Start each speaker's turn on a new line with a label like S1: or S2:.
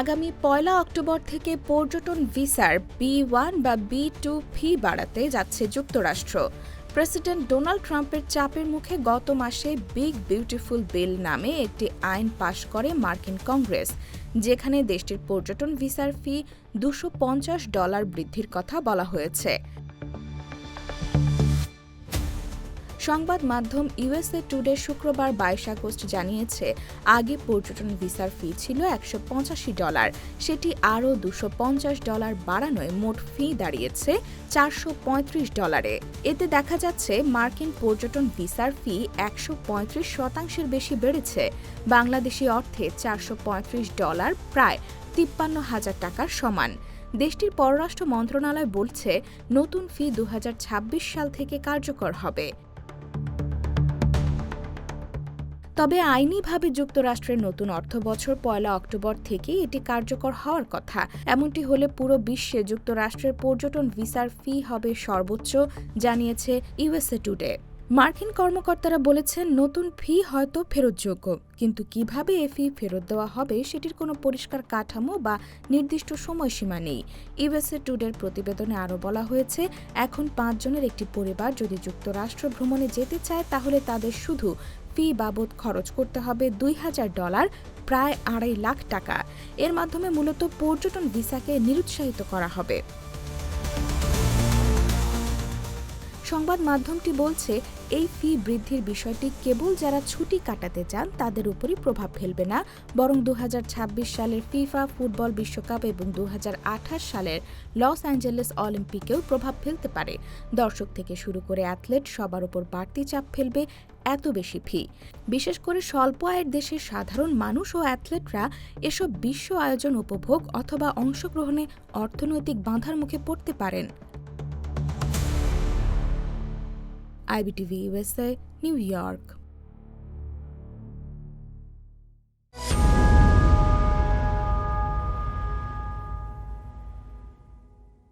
S1: আগামী পয়লা অক্টোবর থেকে পর্যটন ভিসার বি ওয়ান বা বি টু ফি বাড়াতে যাচ্ছে যুক্তরাষ্ট্র। প্রেসিডেন্ট ডোনাল্ড ট্রাম্পের চাপের মুখে গত মাসে বিগ বিউটিফুল বিল নামে একটি আইন পাশ করে মার্কিন কংগ্রেস, যেখানে দেশটির পর্যটন ভিসার ফি দুশো ডলার বৃদ্ধির কথা বলা হয়েছে। সংবাদ মাধ্যম ইউএসএ টুডে শুক্রবার বাইশ আগস্ট জানিয়েছে, আগে পর্যটন ভিসার ফি ছিল একশো পঁচাশি ডলার। সেটি আরও দুশো পঞ্চাশ ডলার বাড়ানোয় মোট ফি দাঁড়িয়েছে চারশো পঁয়ত্রিশ ডলারে। এতে দেখা যাচ্ছে, মার্কিন পর্যটন ভিসার ফি একশো পঁয়ত্রিশ শতাংশের বেশি বেড়েছে। বাংলাদেশি অর্থে চারশো পঁয়ত্রিশ ডলার প্রায় তিপ্পান্ন হাজার টাকার সমান। দেশটির পররাষ্ট্র মন্ত্রণালয় বলছে, নতুন ফি দু হাজার ছাব্বিশ সাল থেকে কার্যকর হবে। তবে আইনিভাবে যুক্তরাষ্ট্রের নতুন অর্থবছর পয়লা অক্টোবর থেকে এটি কার্যকর হওয়ার কথা। এমনটি হলে পুরো বিশ্বে যুক্তরাষ্ট্রের পর্যটন ভিসার ফি হবে সর্বোচ্চ, জানিয়েছে ইউএসএ টুডে। মার্কিন কর্মকর্তারা বলেছেন, নতুন ফি হয়তো ফেরতযোগ্য, কিন্তু কীভাবে এ ফি ফেরত দেওয়া হবে সেটির কোনো পরিষ্কার কাঠামো বা নির্দিষ্ট সময়সীমা নেই। ইউএসএ টুডের প্রতিবেদনে আরও বলা হয়েছে, এখন পাঁচজনের একটি পরিবার যদি যুক্তরাষ্ট্র ভ্রমণে যেতে চায়, তাহলে তাদের শুধু ফি বাবদ খরচ করতে হবে দুই হাজার ডলার, প্রায় আড়াই লাখ টাকা। এর মাধ্যমে মূলত পর্যটন ভিসাকে নিরুৎসাহিত করা হবে। সংবাদ মাধ্যমটি বলছে, এই ফি বৃদ্ধির বিষয়টি কেবল যারা ছুটি কাটাতে চান তাদের উপরই প্রভাব ফেলবে না, বরং দু হাজার ছাব্বিশ সালের ফিফা, ফুটবল বিশ্বকাপ এবং দু হাজার আঠাশ সালের লস অ্যাঞ্জেলেস অলিম্পিকেও প্রভাব ফেলতে পারে। দর্শক থেকে শুরু করে অ্যাথলেট সবার উপর বাড়তি চাপ ফেলবে এত বেশি ফি। বিশেষ করে স্বল্প আয়ের দেশের সাধারণ মানুষ ও অ্যাথলেটরা এসব বিশ্ব আয়োজন উপভোগ অথবা অংশগ্রহণে অর্থনৈতিক বাঁধার মুখে পড়তে পারেন। IBTV USA, New York.